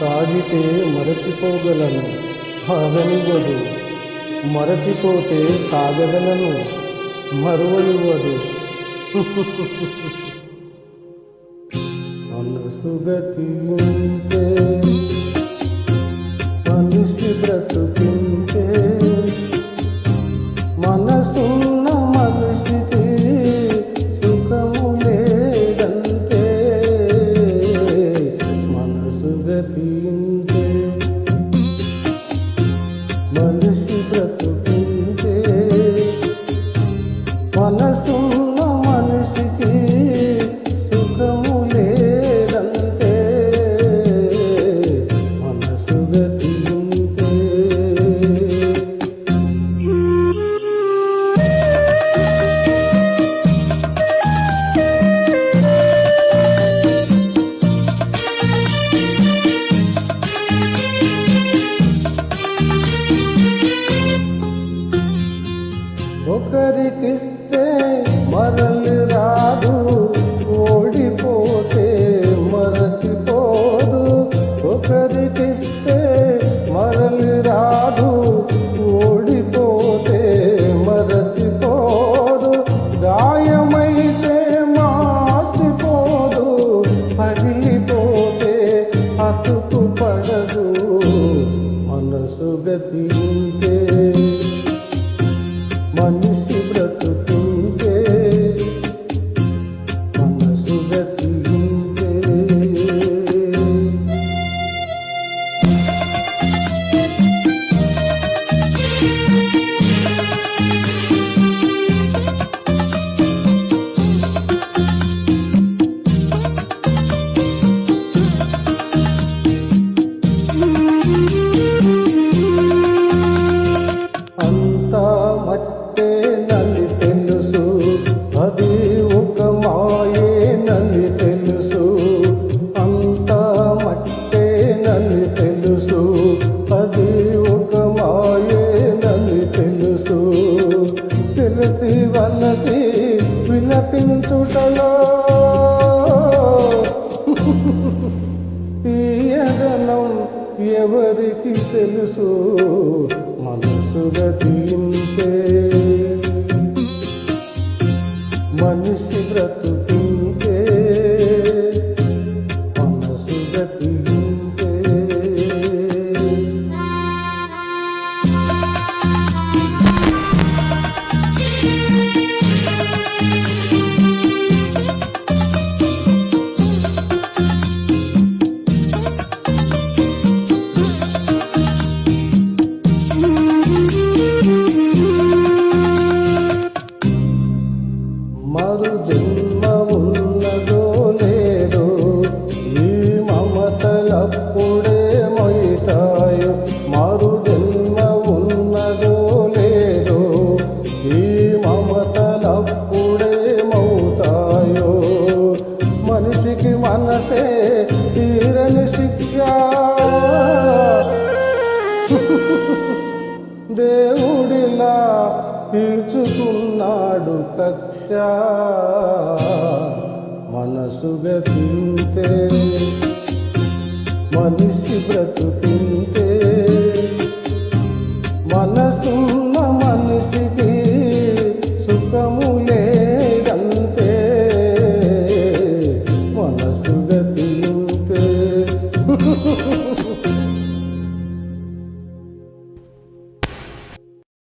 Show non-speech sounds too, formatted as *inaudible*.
తాగితే మరచిపోగలను తాగనివ్వదు మరచిపోతే తాగగలను మరువనివ్వదు. మనసుగతి ఉంటే మనిషి బ్రతుకి ఒకరికిస్తే మరలి రాదు ఓడిపోతే మరచిపోదు. ఒకరికిస్తే మరలి రాదు ఓడిపోతే మరచిపోదు. గాయమైతే మాసిపోదు పగిలిపోతే అతుకు పడదు మనసు గతింటే చూటలో తీయదనం ఎవరికి తెలుసు? మనసు గతింతే మనిషికి మనసే తీరని శిక్ష. దేవుడిలా తీర్చుకున్నాడు కక్ష. మనసు గతింతే మనిషి బ్రతుకింతే. మనసున్న మనిషికి Woo-hoo-hoo! *laughs*